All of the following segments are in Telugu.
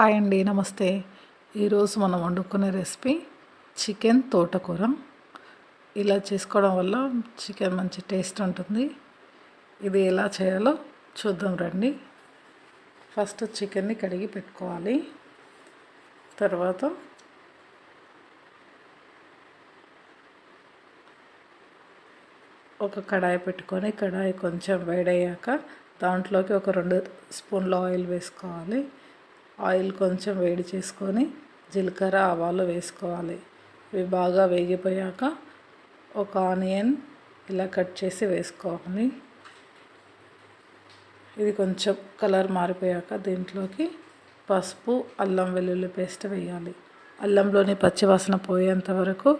హాయ్ అండి నమస్తే. ఈరోజు మనం వండుకునే రెసిపీ చికెన్ తోటకూర. ఇలా చేసుకోవడం వల్ల చికెన్ మంచి టేస్ట్ ఉంటుంది. ఇది ఎలా చేయాలో చూద్దాం రండి. ఫస్ట్ చికెన్ని కడిగి పెట్టుకోవాలి. తర్వాత ఒక కడాయి పెట్టుకొని కడాయి కొంచెం వేడయ్యాక దాంట్లోకి ఒక రెండు స్పూన్ల ఆయిల్ వేసుకోవాలి. ఆయిల్ కొంచెం వేడి చేసుకొని జీలకర్ర ఆవాలు వేసుకోవాలి. ఇవి బాగా వేగిపోయాక ఒక ఆనియన్ ఇలా కట్ చేసి వేసుకోవాలి. ఇది కొంచెం కలర్ మారిపోయాక దీంట్లోకి పసుపు అల్లం వెల్లుల్లి పేస్ట్ వేయాలి. అల్లంలోని పచ్చివాసన పోయేంత వరకు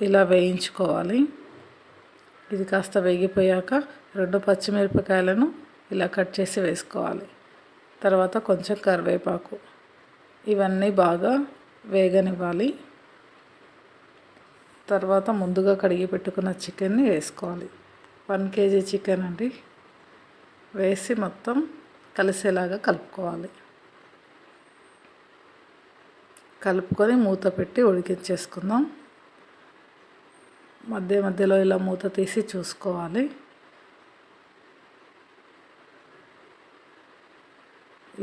ఇలా వేయించుకోవాలి. ఇది కాస్త వేగిపోయాక రెండు పచ్చిమిరపకాయలను ఇలా కట్ చేసి వేసుకోవాలి. తర్వాత కొంచెం కరివేపాకు. ఇవన్నీ బాగా వేగనివ్వాలి. తర్వాత ముందుగా కడిగి పెట్టుకున్న చికెన్ని వేసుకోవాలి. వన్ కేజీ చికెన్ అండి. వేసి మొత్తం కలిసేలాగా కలుపుకోవాలి. కలుపుకొని మూత పెట్టి ఉడికించేసుకుందాం. మధ్య మధ్యలో ఇలా మూత తీసి చూసుకోవాలి.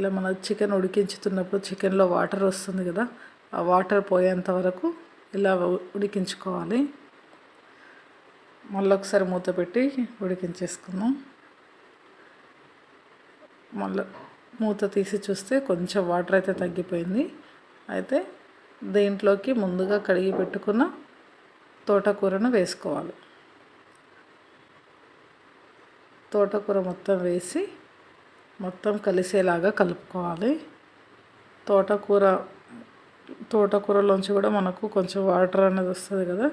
ఇలా మన చికెన్ ఉడికించుతున్నప్పుడు చికెన్లో వాటర్ వస్తుంది కదా ఆ వాటర్ పోయేంత వరకు ఇలా ఉడికించుకోవాలి. మళ్ళీ ఒకసారి మూత పెట్టి ఉడికించేసుకుందాం. మళ్ళీ మూత తీసి చూస్తే కొంచెం వాటర్ అయితే తగ్గిపోయింది. అయితే దీంట్లోకి ముందుగా కడిగి పెట్టుకున్న తోటకూరను వేసుకోవాలి. తోటకూర మొత్తం వేసి మొత్తం కలిసేలాగా కలుపుకోవాలి. తోటకూర తోటకూరలోంచి కూడా మనకు కొంచెం వాటర్ అనేది వస్తుంది కదా.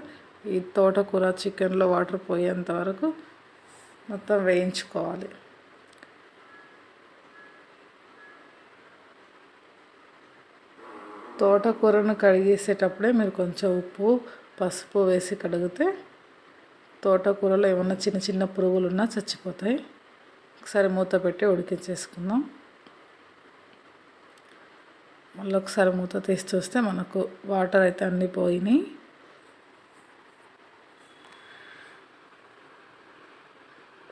ఈ తోటకూర చికెన్లో వాటర్ పోయేంత వరకు మొత్తం వేయించుకోవాలి. తోటకూరను కడిగేసేటప్పుడే మీరు కొంచెం ఉప్పు పసుపు వేసి కడిగితే తోటకూరలో ఏమన్నా చిన్న చిన్న పురుగులు ఉన్నా చచ్చిపోతాయి. ఒకసారి మూత పెట్టి ఉడికించేసుకుందాం. మళ్ళీ ఒకసారి మూత తీసి చూస్తే మనకు వాటర్ అయితే అన్నీ పోయినాయి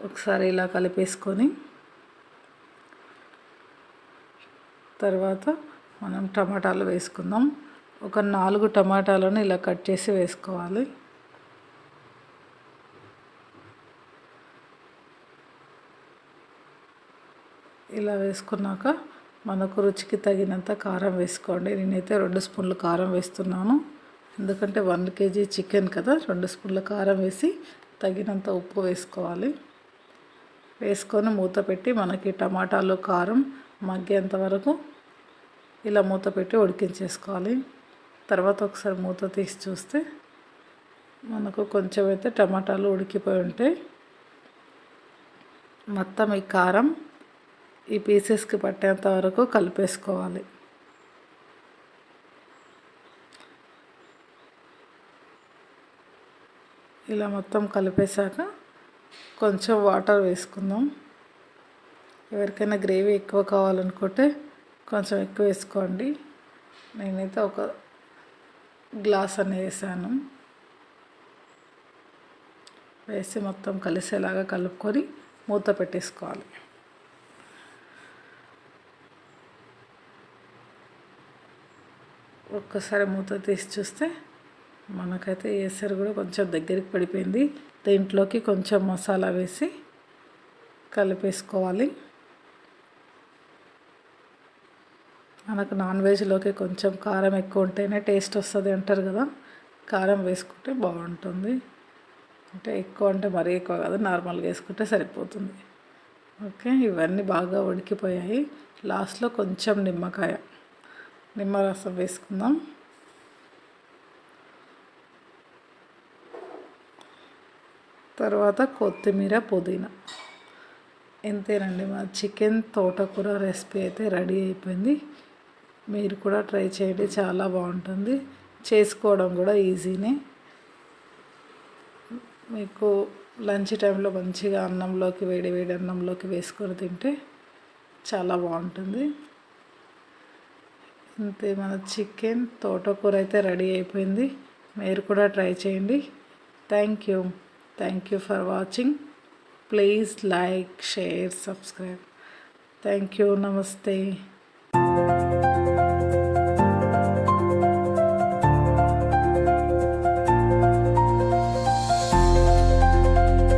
ఒకసారి ఇలా కలిపేసుకొని తర్వాత మనం టమాటాలు వేసుకుందాం. ఒక నాలుగు టమాటాలను ఇలా కట్ చేసి వేసుకోవాలి. ఇలా వేసుకున్నాక మనకు రుచికి తగినంత కారం వేసుకోండి. నేనైతే రెండు స్పూన్లు కారం వేస్తున్నాను. ఎందుకంటే వన్ కేజీ చికెన్ కదా రెండు స్పూన్ల కారం వేసి తగినంత ఉప్పు వేసుకోవాలి. వేసుకొని మూత పెట్టి మనకి టమాటాలు కారం మగ్గేంత వరకు ఇలా మూత పెట్టి ఉడికించేసుకోవాలి. తర్వాత ఒకసారి మూత తీసి చూస్తే మనకు కొంచెం అయితే టమాటాలు ఉడికిపోయి ఉంటాయి మొత్తం ఈ కారం ఈ పీసెస్కి పట్టేంత వరకు కలిపేసుకోవాలి. ఇలా మొత్తం కలిపేశాక కొంచెం వాటర్ వేసుకుందాం. ఎవరికైనా గ్రేవీ ఎక్కువ కావాలనుకుంటే కొంచెం ఎక్కువ వేసుకోండి. నేనైతే ఒక గ్లాస్ అని వేసాను. వేసి మొత్తం కలిసేలాగా కలుపుకొని మూత పెట్టేసుకోవాలి. ఒక్కసారి మూత తీసి చూస్తే మనకైతే ఏసరి కూడా కొంచెం దగ్గరికి పడిపోయింది. దీంట్లోకి కొంచెం మసాలా వేసి కలిపేసుకోవాలి. మనకు నాన్ వెజ్లోకి కొంచెం కారం ఎక్కువ ఉంటేనే టేస్ట్ వస్తుంది అంటారు కదా. కారం వేసుకుంటే బాగుంటుంది. అంటే ఎక్కువ అంటే మరీ ఎక్కువ కాదు నార్మల్గా వేసుకుంటే సరిపోతుంది. ఓకే ఇవన్నీ బాగా ఉడికిపోయాయి. లాస్ట్లో కొంచెం నిమ్మకాయ. నిమ్మరసం వేసుకుందాం తర్వాత కొత్తిమీర పుదీనా ఎంతేనండి మా చికెన్ తోటకూర రెసిపీ అయితే రెడీ అయిపోయింది మీరు కూడా ట్రై చేయండి చాలా బాగుంటుంది చేసుకోవడం కూడా ఈజీనే మీకు లంచ్ టైంలో మంచిగా అన్నంలోకి వేడి వేడి అన్నంలోకి వేసుకొని తింటే చాలా బాగుంటుంది అంతే మన చికెన్ తోటకూర అయితే రెడీ అయిపోయింది. మీరు కూడా ట్రై చేయండి. Thank you thank you for watching please like share subscribe thank you నమస్తే